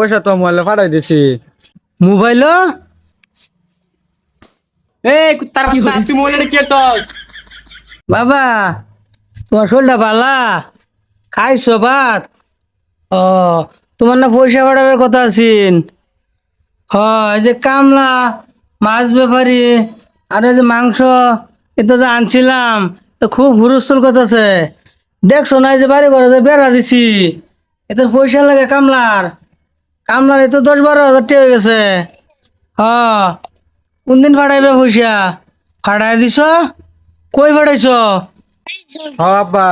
পয়সা তো মোবাইলে পাঠাই দিছি। মোবাইল? এই কুত্তার বাচ্চা তুই মোবাইলে কি করছস? বাবা তোমার শরীরটা ভালা? খাইছো ভাত? ও তোমার না পয়সা পাঠাবার কথা আছেন? হ যে কামলা মাছ ব্যাপারি আর এই যে মাংস এটা যে আনছিলাম তো খুব হুরস্থল কথা আছে দেখছ না এই যে বাড়ি ঘরে যে বেড়া দিছি এতে পয়সা লাগে কামলার। কামলার এতো দশ বারো হাজার টাকা হয়ে গেছে। হ কোনদিন ফাটাইবে পয়সা? ফাটাই দিছ? কই ফাটাইছ? হ আব্বা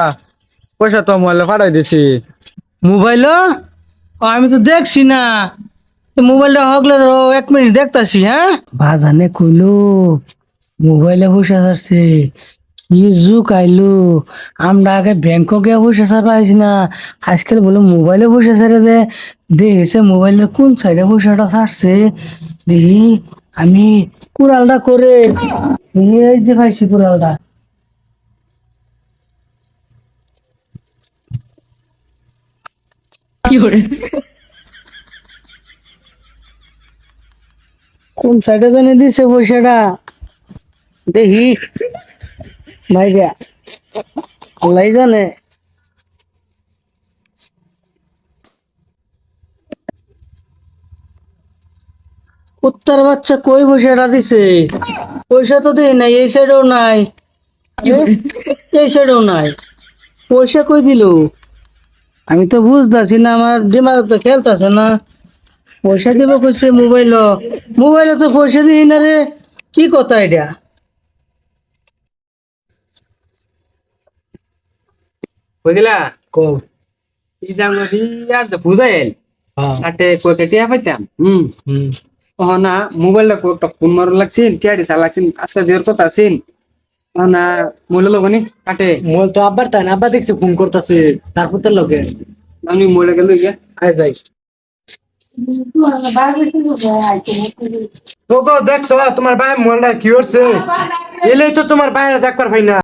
পয়সা তো মোবাইলে পাঠাই দিছি। মোবাইল আমি তো দেখছি না। মোবাইলটা হকলে ধরো এক মিনিট দেখতাছি হ্যাঁ? বাজানে কইলো মোবাইলে বসে আছে কি যুগ আইলো আমরা আগে ব্যাংকে গিয়ে বসে পাইছি না। আজকাল বলে মোবাইলে বসে স্যারে দে। দেখেছে মোবাইলের কোন সাইডে বসেটা ছাড়ছে? দেখি আমি কুড়ালটা করে এই যে পাইছি কুড়ালটা। কোন সাইডে জানি দিছে পয়সাটা? দেখি। ভাইরা আল্লাহ জানে। কুত্তার বাচ্চা কই পয়সাটা দিছে? পয়সা তো দেই নাই, এই সাইডেও নাই। এই সাইডেও নাই। পয়সা কই দিল? আমি তো বুঝতেছি না, আমার দিমাগ তো খেলতেছে না। পয়সা দিব কইছে মোবাইল মোবাইলে তো পয়সা দিই না রে, কি কথা এটা? বুঝলা? কও। আমরা আর যে ফুজাইল আটে কয়টা টিয়া পাইতাম হুম? হুম। না মোবাইলটা একটা ফোন মারো লাগছিন টিয়াডি চা লাগছিন আজকে দেওয়ার কথা আছেন না মোবাইল লোক নি কাটে মোবাইল তো আব্বার তাই না? আব্বা দেখছি ফোন করতেছে তারপর তো লোকে আমি মোবাইল গেল গিয়া আয় যাই। দেখছ তোমার ভাই মোবাইলটা কি করছে? এলেই তো তোমার বাইরে দেখবার ভাই না